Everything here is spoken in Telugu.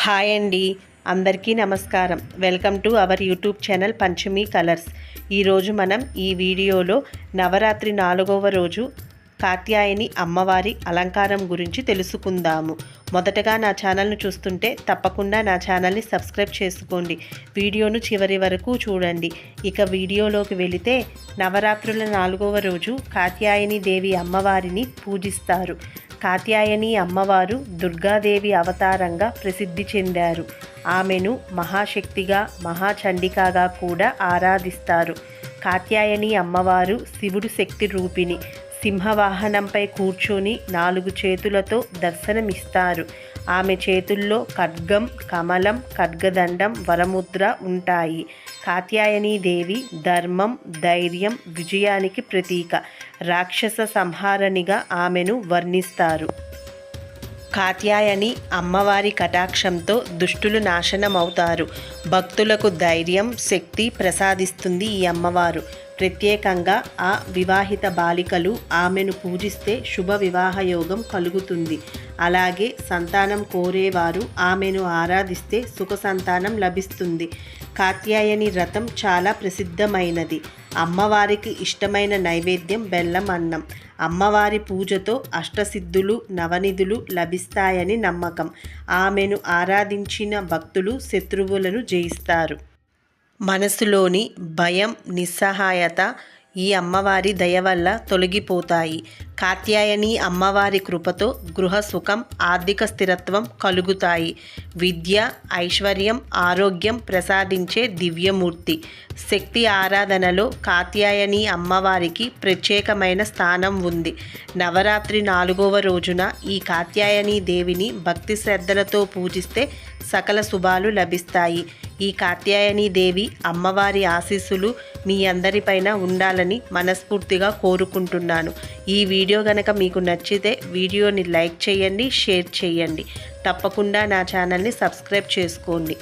హాయ్ అండి. అందరికీ నమస్కారం. Welcome to our YouTube channel Panchami colours. ఈరోజు మనం ఈ వీడియోలో నవరాత్రి నాలుగవ రోజు కాత్యాయని అమ్మవారి అలంకారం గురించి తెలుసుకుందాము. మొదటగా నా ఛానల్ను చూస్తుంటే తప్పకుండా నా ఛానల్ని సబ్స్క్రైబ్ చేసుకోండి. వీడియోను చివరి వరకు చూడండి. ఇక వీడియోలోకి వెళితే నవరాత్రుల నాలుగవ రోజు కాత్యాయని దేవి అమ్మవారిని పూజిస్తారు. కాత్యాయని అమ్మవారు దుర్గాదేవి అవతారంగా ప్రసిద్ధి చెందారు. ఆమెను మహాశక్తిగా మహాచండికాగా కూడా ఆరాధిస్తారు. కాత్యాయని అమ్మవారు శివుడు శక్తి రూపిణి. సింహవాహనంపై కూర్చొని నాలుగు చేతులతో దర్శనమిస్తారు. ఆమె చేతుల్లో ఖడ్గం కమలం ఖడ్గదండం వరముద్ర ఉంటాయి. కాత్యాయనీ దేవి ధర్మం ధైర్యం విజయానికి ప్రతీక. రాక్షస సంహారణిగా ఆమెను వర్ణిస్తారు. కాత్యాయని అమ్మవారి కటాక్షంతో దుష్టులు నాశనమవుతారు. భక్తులకు ధైర్యం శక్తి ప్రసాదిస్తుంది ఈ అమ్మవారు. ప్రత్యేకంగా ఆ వివాహిత బాలికలు ఆమెను పూజిస్తే శుభ వివాహ యోగం కలుగుతుంది. అలాగే సంతానం కోరేవారు ఆమెను ఆరాధిస్తే సుఖ సంతానం లభిస్తుంది. కాత్యాయని రథం చాలా ప్రసిద్ధమైనది. అమ్మవారికి ఇష్టమైన నైవేద్యం బెల్లం అన్నం. అమ్మవారి పూజతో అష్టసిద్ధులు నవనిధులు లభిస్తాయని నమ్మకం. ఆమెను ఆరాధించిన భక్తులు శత్రువులను జయిస్తారు. మనసులోని భయం నిస్సహాయత ఈ అమ్మవారి దయ వల్ల తొలగిపోతాయి. కాత్యాయని అమ్మవారి కృపతో గృహ సుఖం ఆర్థిక స్థిరత్వం కలుగుతాయి. విద్య ఐశ్వర్యం ఆరోగ్యం ప్రసాదించే దివ్యమూర్తి. శక్తి ఆరాధనలో కాత్యాయని అమ్మవారికి ప్రత్యేకమైన స్థానం ఉంది. నవరాత్రి నాలుగవ రోజున ఈ కాత్యాయని దేవిని భక్తి శ్రద్ధలతో పూజిస్తే సకల శుభాలు లభిస్తాయి. ఈ కాత్యాయని దేవి అమ్మవారి ఆశీస్సులు మీ అందరిపైన ఉండాలని మనస్ఫూర్తిగా కోరుకుంటున్నాను. ఈ వీడియో గనక మీకు నచ్చితే వీడియోని లైక్ చేయండి షేర్ చేయండి. తప్పకుండా నా ఛానల్ని సబ్స్క్రైబ్ చేసుకోండి.